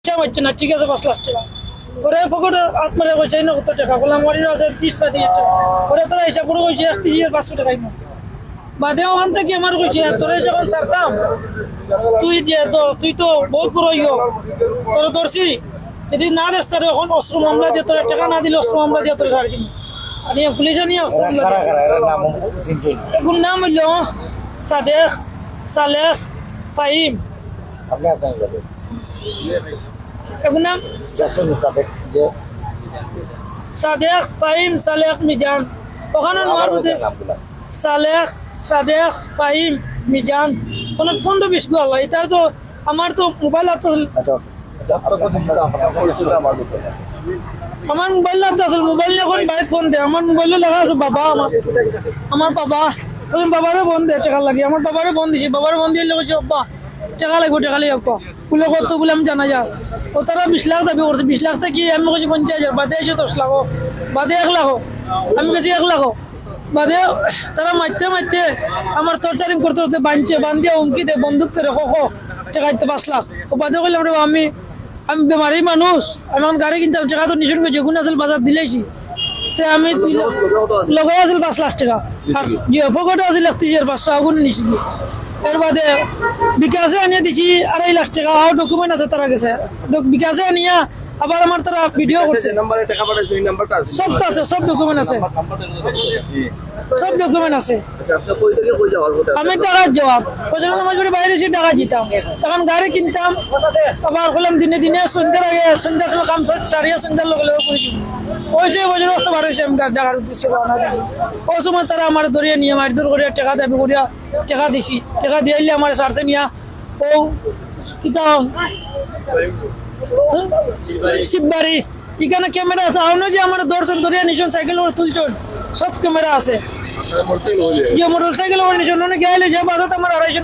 ইচ্ছা হচ্ছে না ঠিক আছে পাঁচ লাখ টাকা পরে পকেটে হাত মারে কইছে না কত টাকা? বললাম আমার আছে তিরিশ পঁয়ত্রিশ টাকা পরে তোরা হিসাব করে কইছে এক তিরিশ পাঁচশো টাকা ইমো বাদে ওখান থেকে আমার কইছে তোরা যখন ছাড়তাম তুই যে তো তুই তো বহুত বড় ইয়ে তোর ধরছি যদি না দেশ তার এখন অস্ত্র মামলা দিয়ে তোর টাকা না দিলে অস্ত্র মামলা দিয়ে তোর ছাড়ি দিন আর ইয়ে পুলিশে নিয়ে অস্ত্র মামলা এখন নাম হইল সাদেক সালেহ ফাহিম। আপনি আপনার সাদেক ফাহিম সালেক মিজান ওখানে নোয়ার মধ্যে নামগুলা সালেক সাদেক ফাহিম মিজান অনেক পনেরো বিশ গো আল্লাহ এটার তো আমার তো মোবাইল আছে আচ্ছা আচ্ছা আমার মোবাইল আসলে মোবাইল এখন বাইরে ফোন দেয় আমার মোবাইলে লেখা আছে বাবা আমার আমার বাবা এখন বাবারও ফোন দেয় টাকা লাগে আমার বাবারও ফোন দিছি বাবার ফোন দিয়ে বলছে বাবা টাকা লাগবে টাকা লাগে বলে কত বলে আমি জানা যা। ও তারা বিশ লাখ দাবি করছে। বিশ লাখ থেকে আমি কইছি পঞ্চাশ হাজার? বাদে এসে দশ লাখ। বাদে এক লাখ। আমি কেছি এক লাখ। বাদে তারা মারতে মারতে আমার টর্চারিং করতে করতে বাঁধছে বান্ধিয়ে হুমকি দে বন্দুক করে খো খো পাঁচ লাখ। ও বাদে কইলাম রে আমি আমি বেমারি মানুষ আমি এখন গাড়ি কিনতাম টাকা তো নিশুন করে যেগুন আসল বাজার দিলেছি তে আমি লগে আছিল পাঁচ লাখ টাকা। আর যে পকেটে আছিল একত্রিশ হাজার পাঁচশো আগুন নিছি এর বাদে বিকাশে আনিয়ে দিছি আড়াই লাখ টাকা। আর ডকুমেন্ট আছে তারা গেছে। বিকাশে আনিয়া আবার আমার তারা ভিডিও করছে। টাকা সব আছে সব ডকুমেন্ট আছে। সব ডকুমেন্ট আছে। আচ্ছা আমি টাকার জবাব। প্রজন্ম নামাজ বাইরে এসে টাকা দিতাম। তখন গাড়ি কিনতাম। আবার করলাম দিনে দিনে সন্ধ্যার আগে সন্ধ্যার সময় কাম সারিয়া সন্ধ্যার লগে লগে করে। ওই সে বছর অস্ত বার হয়েছে আমি টাকার উদ্দেশ্যে রওনা দিছি ওই সময় তারা আমার ধরিয়া দিছি। টাকা দিয়ে আইলে আমার সারছে নিয়া, ও কিতাম শিববাড়ি। এখানে ক্যামেরা আছে। আউনো যে আমার দর্শন ধরিয়া নিশন সাইকেল তুলছন, সব আছে। যে মোটরসাইকেল ওর নিচে অনেক গেলে যে বাসাতে আমার আড়াইশো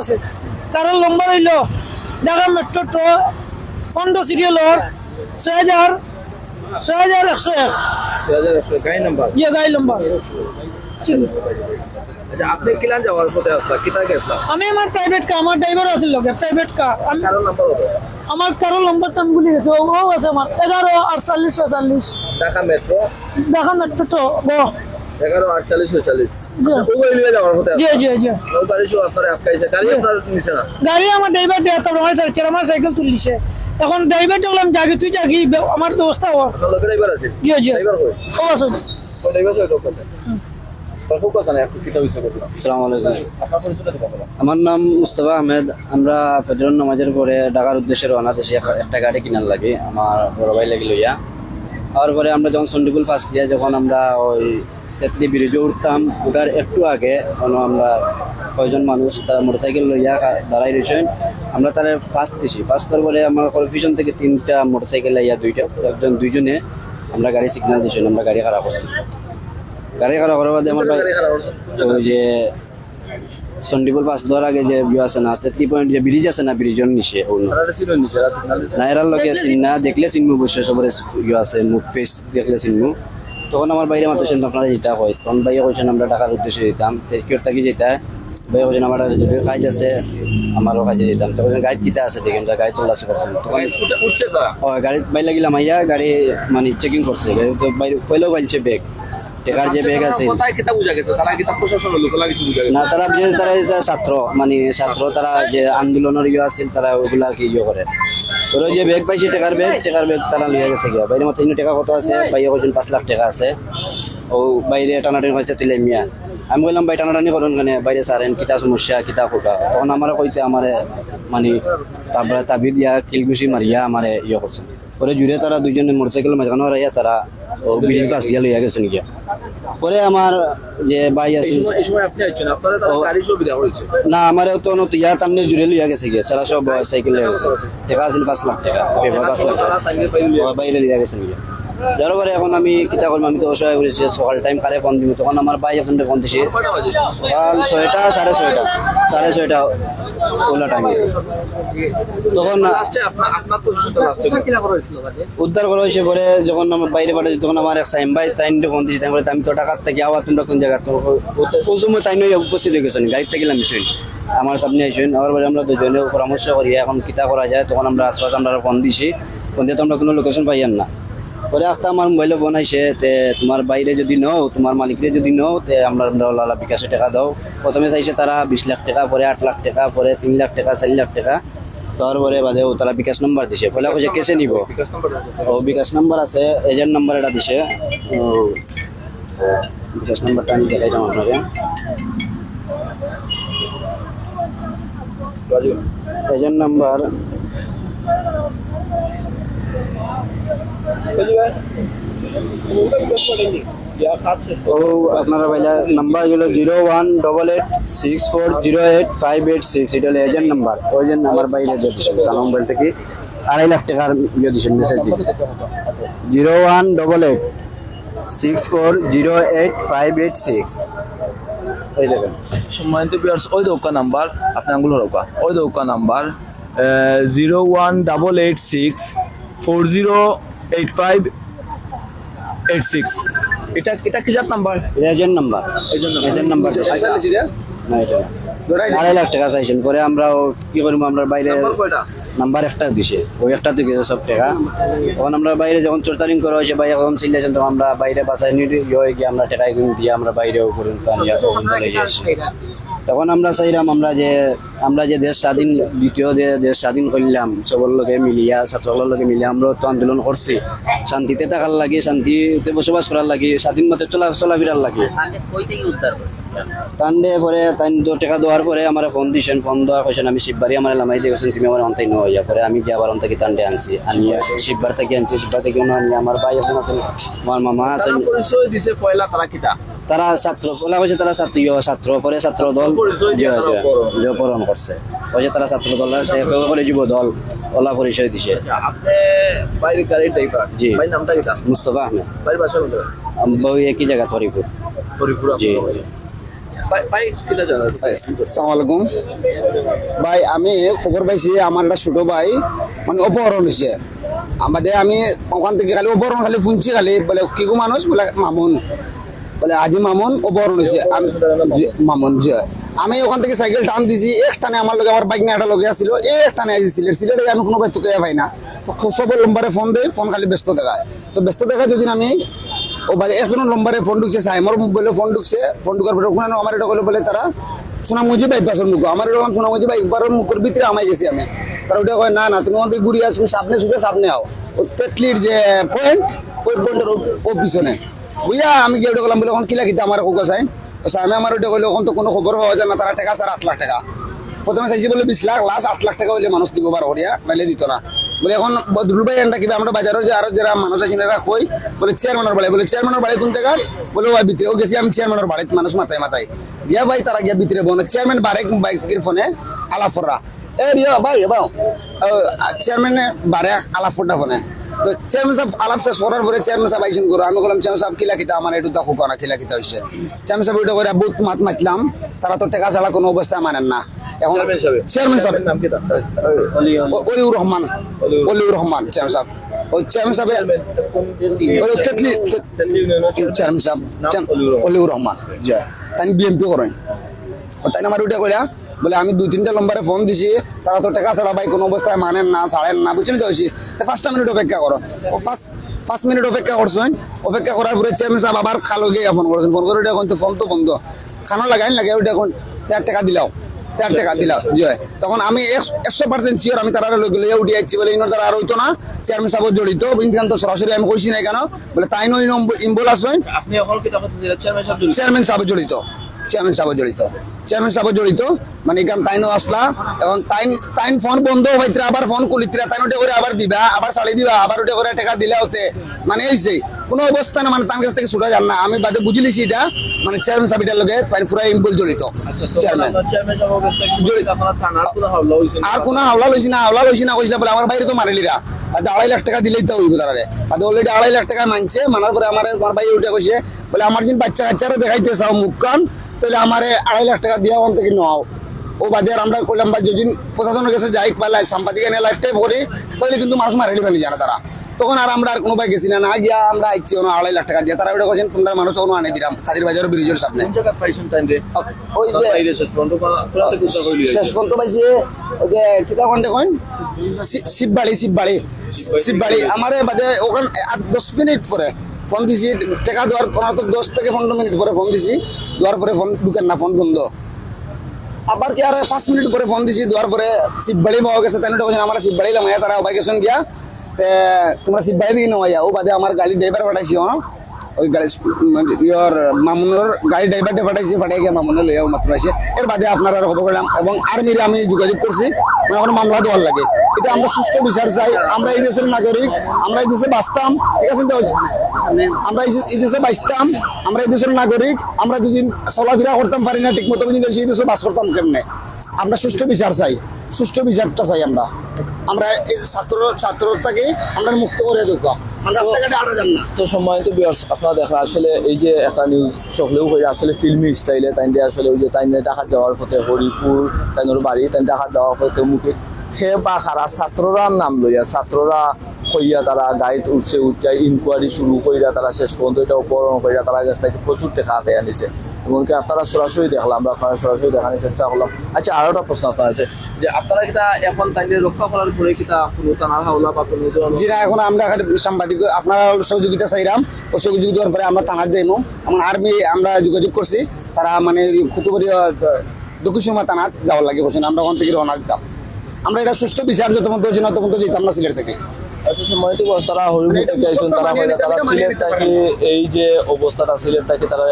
আছে। কারের লম্বা রইল। ঢাকা মেট্রো ট্র পনেরো হাজার ছয় হাজার একশো এক 6100 গাই নাম্বার ইয়ে গাড়ি লম্বা আচ্ছা আপনি কিলান যাওয়ার পথে আসলা কিতা গেছলা আমি আমার প্রাইভেট কার আমার ড্রাইভার আছে লগে প্রাইভেট কার আমি কারণ নাম্বার কত আমার কারও লম্বাটা আমি ভুলে গেছি ও ও আছে আমার এগারো আটচল্লিশ ছয়চল্লিশ ঢাকা মেট্রো ঢাকা মেট্রো ট্র গ এগারো আটচল্লিশ ছয়চল্লিশ জি ওই লিয়ে যাওয়ার পথে জি জি জি নৌ গাড়ি সব আপনার আটকাইছে গাড়ি আপনার নিচে না গাড়ি আমার ড্রাইভার দেয় তারপর আমার সাইকেল আমার সাইকেল তুলিছে এখন ড্রাইভারটা বললাম জাগি তুই জাগি বে- আমার ব্যবস্থা ড্রাইভার আছে? জি জি। ড্রাইভার কই ও ড্রাইভার লোক আছে? আমার নাম মুস্তফা আহমেদ। আমরা ফেডারেল নামাজের পরে ঢাকার উদ্দেশ্যে রওনা দেশে একটা গাড়ি কিনার লাগে আমার বড় ভাই লাগি লইয়া। আর পরে আমরা যখন চন্ডিপুল ফার্স্ট দিয়ে যখন আমরা ওই তেতলি ব্রিজে উঠতাম উঠার একটু আগে কোনো আমরা কয়জন মানুষ তারা মোটরসাইকেল লইয়া দাঁড়াই রয়েছেন আমরা তারা ফার্স্ট দিছি। ফার্স্ট করার পরে আমার পিছন থেকে তিনটা মোটরসাইকেল লাইয়া দুইটা একজন দুইজনে আমরা গাড়ি সিগন্যাল দিয়েছি আমরা গাড়ি খারাপ করছি। গাড়ি খারাপ করার বাদে আমার। ওই যে চন্ডিপুর পাস দেওয়ার আগে যে ভিউ আছে না তেতলি পয়েন্ট যে ব্রিজ আছে না ব্রিজের নিচে অন্য। তারা ছিল নিচে আর সিগন্যাল দিছে না লগে চিন না দেখলে চিনবো অবশ্য সবার ইয়ে আছে মুখ ফেস দেখলে চিনবো। তখন আমার বাইরে মাত্র আপনারা যেটা হয় তখন বাইরে কইছেন আমরা টাকার উদ্দেশ্যে যেতাম। কেউ থাকি যেটা? বাইরে কইছেন আমার যদি কাজ আছে আমারও কাজে যেতাম। তখন গাড়ি কিতা আছে দেখেন যা গাড়ি তোলা আছে করছেন ও গাড়ি বাইরে লাগিলাম আইয়া গাড়ি মানে চেকিং করছে। গাড়ি তো বাইরে কইলেও পাইছে ব্যাগ টেকার যে ব্যাগ আছে। না তারা যে তারা ছাত্র মানে ছাত্র তারা যে আন্দোলনের ইয়ে আছিল তারা ওগুলা কি ইয়ে করে। ওরা যে ব্যাগ পাইছে টাকার ব্যাগ টাকার ব্যাগ তারা লিয়ে গেছে গিয়া। বাইরে ইনো টাকা কত আছে? বাইরে কজন পাঁচ লাখ টাকা আছে। ও বাইরে টানাটানি হয়েছে তুলে মিয়া আমি বললাম ভাই, টানাটানি করুন কেন? বাইরে সারেন, কিতা সমস্যা, কিতা কোটা তখন আমার কইতে, আমার মানে তারপরে তাবি দিয়া কিলগুছি মারিয়া আমার ইয়ে করছে। পরে জুড়ে তারা দুইজনে মোটরসাইকেল মাঝখানে হারাইয়া তারা ও ব্রিজ পাস দিয়া লইয়া গেছেন গিয়া পরে আমার যে ভাই আছে আপনি না আমার তো নত ইয়া তামনে জুড়ে লইয়া গেছে গিয়া সারা সব সাইকেল লইয়া গেছে টাকা আছিল পাঁচ লাখ টাকা পাঁচ লাখ টাকা। বাইরে লইয়া গেছে গিয়া যার পরে এখন আমি কিতা করব আমি তো অসহায় করেছি সকাল টাইম কারে ফোন দিব তখন আমার ভাই এখন ফোন দিছে। সকাল ছয়টা সাড়ে ছয়টা সাড়ে ছয়টা। উদ্ধার করা হয়েছে পরে যখন আমার বাইরে পাঠাচ্ছি তখন আমার এক সাইম ভাই, তাই ফোন দিয়েছি তারপরে আমি তো টাকার থেকে আওয়া তোমরা কোন জায়গা তো ও- ও সময় তাই নয় উপস্থিত হয়ে গেছেন গাড়ি থেকে আমি শুনি আমার সামনে আইসেন, আমার পরে আমরা দুজনে পরামর্শ করি, এখন কিতা করা যায়? তখন আমরা আশপাশ আমরা ফোন দিছি ফোন দিয়ে তো আমরা কোনো লোকেশন পাইয়ান না। পরে আস্তে আমার মোবাইলে বনাইছে তে তোমার বাইরে যদি নও তোমার মালিকরে যদি নও তে আমরা আমরা বিকাশে টাকা দাও। প্রথমে চাইছে তারা বিশ লাখ টাকা পরে আট লাখ টাকা পরে তিন লাখ টাকা চার লাখ টাকা। তারপরে বাদে তারা বিকাশ নাম্বার দিছে। ফলে কইছে কেসে নিব। ও বিকাশ নাম্বার আছে এজেন্ট নাম্বার এটা দিছে। বিকাশ নাম্বারটা আমি দেখাই যাম আপনাকে। এজেন্ট নাম্বার আপনারা বাইলা নাম্বার হলো zero one double eight six four zero eight five eight six এটা হলো এজেন্ট নাম্বার ওই জন্য আমার বাইরে যে দিচ্ছেন তার মোবাইল থেকে আড়াই লাখ টাকার ইয়ে দিচ্ছেন মেসেজ দিচ্ছেন zero one double eight six four zero eight five eight six এই দেখেন। সম্মানিত ভিউয়ার্স ওই দৌকা নাম্বার আপনার আঙ্গুল হরকা ওই দৌকা number zero one double eight six four zero eight five eight six এটা এটা কি জাত number? Agent number agent number না এটা আড়াই লাখ টাকা চাইছেন। পরে আমরা কি করব আমরা বাইরে নাম্বার একটা দিছে। ওই একটা থেকে সব টাকা। তখন আমরা বাইরে যখন চোরতারিং করা হয়েছে বাইরে যখন চিল্লেছেন তখন আমরা বাইরে বাসায় নিয়ে ইয়ে হয়ে গিয়ে আমরা টাকা দিয়ে আমরা বাইরেও করুন তখন চলে গিয়েছি। তখন আমরা চাইলাম আমরা যে আমরা যে দেশ স্বাধীন দ্বিতীয় যে দেশ স্বাধীন করলাম সবর লগে মিলিয়া ছাত্রগুলোর লগে মিলিয়া আমরা তো আন্দোলন করছি। শান্তিতে থাকার লাগে শান্তিতে বসবাস করার লাগে স্বাধীন মতে চলা চলাফেরার লাগে। তান্ডে পরে তাই টাকা দেওয়ার পরে আমার ফোন দিছেন ফোন দেওয়া কইছেন আমি শিববাড়ি আমার লামাই দিয়ে গেছেন তুমি আমার অন্তাই নয় পরে আমি গিয়ে আবার অন্তাকে তান্ডে আনছি আনি শিববার থেকে আনছি শিববার থেকে আনি আমার ভাই এখন আছেন আমার মামা আছেন পরিচয় দিছে পয়লা তারা কিতা? তারা ছাত্র বলা হয়েছে তারা ছাত্র ছাত্র পরে ছাত্র দল অপহরণ। করছে। হয়েছে তারা ছাত্র দল করে যুব দল ওলা পরিচয় দিছে। আচ্ছা, জি। ভাই মুস্তফা আহমেদ। একই জায়গা হরিপুর হরিপুর জি। ভাই ভাই কিতা জানা আসসালামু আলাইকুম। আমি খবর পাইছি আমার একটা ছোট ভাই মানে অপহরণ হয়েছে আমাদের আমি ওখান থেকে খালি অপহরণ খালি শুনছি খালি বলে কি গো মানুষ? বলে মামুন। বলে আজি মামুন অপহরণ হয়েছে আমি মামুন। জি। আমি ওখান থেকে সাইকেল টান দিছি এক টানে আমার লগে আমার বাইক নিয়ে একটা লগে আসছিল এক টানে আজি সিলেট। সিলেটে আমি কোনো বাইক তোকে পাই না। তো সব নম্বরে ফোন দেয় ফোন খালি ব্যস্ত দেখায়। তো ব্যস্ত দেখায় যদি আমি ও বাজে একজনের নম্বরে ফোন ঢুকছে সাইমর মোবাইলে ফোন ঢুকছে ফোন ঢুকার পরে ওখানে আমার এটা করলে বলে তারা সোনামুজি বাইপাসের মুখ। আমার এরকম সোনামুজি বাইপারের মুখের ভিতরে আমায় গেছি আমি। তারা ওটা কয় না না তুমি থেকে ঘুরিয়ে আসুন সামনে শুধু সামনে আও। ও তেতলির যে পয়েন্ট ওই পয়েন্টের ও পিছনে। বুঝা আমি গিয়ে ওটা করলাম বলে এখন কিলা কিতা আমার কোকা চাই আমি আমার ওটা করলে ওখান তো কোনো খবর পাওয়া যায় না তারা টাকা স্যার আট লাখ টাকা। প্রথমে চাইছি বলে বিশ লাখ লাস্ট আট লাখ টাকা হইলে মানুষ দিব বারো করিয়া নাইলে দিত না। বলে, এখন দুল ভাই এনটা কিবা আমরা বাজারের যে আরও যারা মানুষ আছে এরা কই বলে চেয়ারম্যানের বাড়ি বলে চেয়ারম্যানের বাড়ি কোন জায়গার বলে ওই ভিতরে ও গেছি, আমি চেয়ারম্যানের বাড়িতে মানুষ মাথায় মাথায় গিয়া ভাই তারা গিয়া ভিতরে বনে চেয়ারম্যান বারে বাইকের ফোনে আলাফররা এ রিয়া ভাই বাও চেয়ারম্যানে বারে আলাফরটা ফোনে। তো চেয়ারম্যান সাহেব আলাপ শেষ করার পরে চেয়ারম্যান সাহেব আইসন করো আমি বললাম চেয়ারম্যান সাহেব কিলা কিতা আমার একটু দেখো না কিলা কিতা হয়েছে চেয়ারম্যান সাহেব ওইটা করে বহুত মাত মাতলাম তারা তো টাকা ছাড়া কোনো অবস্থায় মানেন না। এখন চেয়ারম্যান সাহেব? অলিউর রহমান অলিউর। রহমান চেয়ারম্যান সাহেব। ওই চেয়ারম্যান সাহেব ওই তেতলি চেয়ারম্যান সাহেব অলিউর রহমান। জয়। তাই বিএমপি করেন। তাই আমার ওইটা কইলা বলে আমি দুই তিনটা নম্বরে ফোন দিছি তারা তো টাকা ছাড়া ভাই কোনো অবস্থায় মানেন না ছাড়েন না বুঝলি তো হয়েছি পাঁচটা মিনিট অপেক্ষা করো। ও ফার্স্ট পাঁচ মিনিট অপেক্ষা করছেন অপেক্ষা করার পরে চেয়ারম্যান সাহেব আবার খালো গিয়ে ফোন করেছেন। ফোন করে ওটা এখন তো ফোন তো বন্ধ। খানো লাগাই লাগে ওইটা এখন চার টাকা দিলাও চার টাকা দিলাম জয় তখন আমি এক- একশো পার্সেন্ট চিওর আমি তারা লই গেলে উঠে যাচ্ছি বলে ইনোর দ্বারা আর হইতো না চেয়ারম্যান সাহেব জড়িত ইনকান তো সরাসরি আমি কইছি না কেন? বলে তাই নয় ইম্বল করতেছিলেন চেয়ারম্যান সাহেব জড়িত? চেয়ারম্যান সাহেব জড়িত চেয়ারম্যান সাহেব জড়িত চেয়ারম্যান সাহেব জড়িত। মানে এখান তাইনও আসলা এখন তাইন তাইন ফোন বন্ধ হইতে আবার ফোন কুলিত্রা তাইন ওটা করে আবার দিবা আবার ছাড়ি দিবা আবার ওটা করে টাকা দিলে হতে মানে এই কোনো অবস্থা না মানে তার কাছ থেকে ছুটা যান না। আমি বাদে বুঝিলিছি এটা মানে চেয়ারম্যান সাহেব এটার লগে তাই পুরা ইম্পল জড়িত চেয়ারম্যান না? আর কোনো হাওলা লইছি না হাওলা লইছি না কইছিল বলে আমার বাইরে তো মারিলিরা আড়াই লাখ টাকা দিলেই তো হইব তারারে। আর অলরেডি আড়াই লাখ টাকা মানছে মানার পরে আমার আমার ভাই উঠে কইছে বলে আমার যিনি বাচ্চা কাচ্চারা দেখাইতে চাও মুখ কান তাহলে আমারে আড়াই লাখ টাকা দিয়া ওখান থেকে নাও। ও বাদে আর আমরা কইলাম বা যদি প্রশাসনের কাছে যাই পালাই সাংবাদিক এনে লাইফ টাইপ করি তাহলে কিন্তু মানুষ মারিলি ফেলি জানে তারা। তখন আর আমরা আর কোনো ভাই গেছি না না গিয়া আমরা আইছি ono আড়াই লাখ টাকা দিয়ে। তারা ওটা কোছেন তোমরা মানুষ ono আনে দিলাম কাদির বাজারের ব্রিজের সামনে। ওই যে শেষ পর্যন্ত পাইছি ওই যে কিতা কন্টে কইন শিববাড়ি শিববাড়ি শিববাড়ি। আমারে বাদে ওখান দশ মিনিট পরে ফোন দিছি টাকা দেওয়ার ওনার তো দশ থেকে পনেরো মিনিট পরে ফোন দিছি। দেওয়ার পরে ফোন ঢুকেন না ফোন বন্ধ। আবার কি আর পাঁচ মিনিট পরে ফোন দিছি, দেওয়ার পরে শিববাড়ি পাওয়া গেছে তাই বলছেন আমার শিববাড়ি লামাইয়া তারা ওবাই গেছেন গিয়া। তোমরা শিববাড়ি দিকে নয় ও বাদে আমার গাড়ি ড্রাইভার পাঠাইছি হ্যাঁ ওই গাড়ি ইয়র মামুনের গাড়ি ড্রাইভারটা পাঠাইছি পাঠাই গিয়ে মামুনে লইয়াও মাত্র আসে। এর বাদে আপনারা খবর করলাম, এবং আর্মির আমি যোগাযোগ করছি মানে কোনো মামলা দেওয়ার লাগে। এটা আমরা সুস্থ বিচার চাই। আমরা এই দেশের নাগরিক, আমরা এই দেশে বাঁচতাম, ঠিক আছে আমরা এই- এই দেশে বাঁচতাম, আমরা এই দেশের নাগরিক, আমরা যদি চলাফেরা করতাম পারি না, ঠিক মতো বুঝি সেই দেশে বাস করতাম কেমনে? আমরা সুষ্ঠু বিচার চাই, সুষ্ঠু বিচারটা চাই আমরা। আমরা এই ছাত্র ছাত্রটাকে আমরা মুক্ত করে দেবো। তো সম্মানিত বিয়ার্স আপনারা দেখা আসলে এই যে একটা নিউজ সকলেও হয়ে আসলে ফিল্মি স্টাইলে তাই আসলে ওই যে তাই নিয়ে যাওয়ার পথে হরিপুর তাই বাড়ি তাই টাকা যাওয়ার পথে মুখে সে বা খারা ছাত্ররা নাম লইয়া ছাত্ররা কইয়া তারা গাইড উঠছে উঠে ইনকোয়ারি শুরু কইরা তারা শেষ পর্যন্ত এটা অপহরণ কইরা তারা কাছ থেকে প্রচুর টাকা হাতে আনিছে। এমনকি আপনারা সরাসরি দেখলাম, আমরা আপনারা সরাসরি দেখানোর চেষ্টা করলাম। আচ্ছা আরও একটা প্রশ্ন আপনার আছে, যে আপনারা কিটা এখন তাই রক্ষা করার পরে কিটা কোনো বা কোনো এখন আমরা সাংবাদিক, আপনারা সহযোগিতা চাইলাম, ও সহযোগিতার পরে আমরা থানার যাইমু আমার আর্মি, আমরা যোগাযোগ করছি, তারা মানে কুতুবরি দক্ষিণ সময় থানাত যাওয়ার লাগে বলছেন, আমরা ওখান থেকে রওনা দিতাম। আমরা এটা সুষ্ঠু বিচার যত মধ্যে হচ্ছে না তত মধ্যে যেতাম না সিলেট থেকে। তারা তারা মানে তারা এই যে অবস্থাটা তারা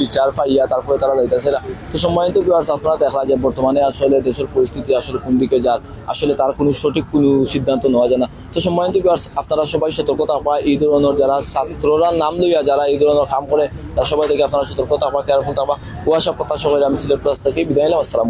বিচার পাইয়া তারপরে তারা যাইতেছে না? তো আপনারা দেখা যায় বর্তমানে আসলে দেশের পরিস্থিতি আসলে কোন দিকে যার, আসলে তার কোনো সঠিক কোনো সিদ্ধান্ত নেওয়া যায় না। তো সময় তো বিহার আপনারা সবাই সতর্কতা পায় এই ধরনের যারা ছাত্ররা নাম লইয়া যারা এই ধরনের কাম করে, তারা সবাই থেকে আপনারা সতর্কতা পায় কেয়ারফুল থাকবা। ওয়াশা কথা সবাই আমি সিলেট প্লাস থেকে বিদায় নিলাম, আসসালাম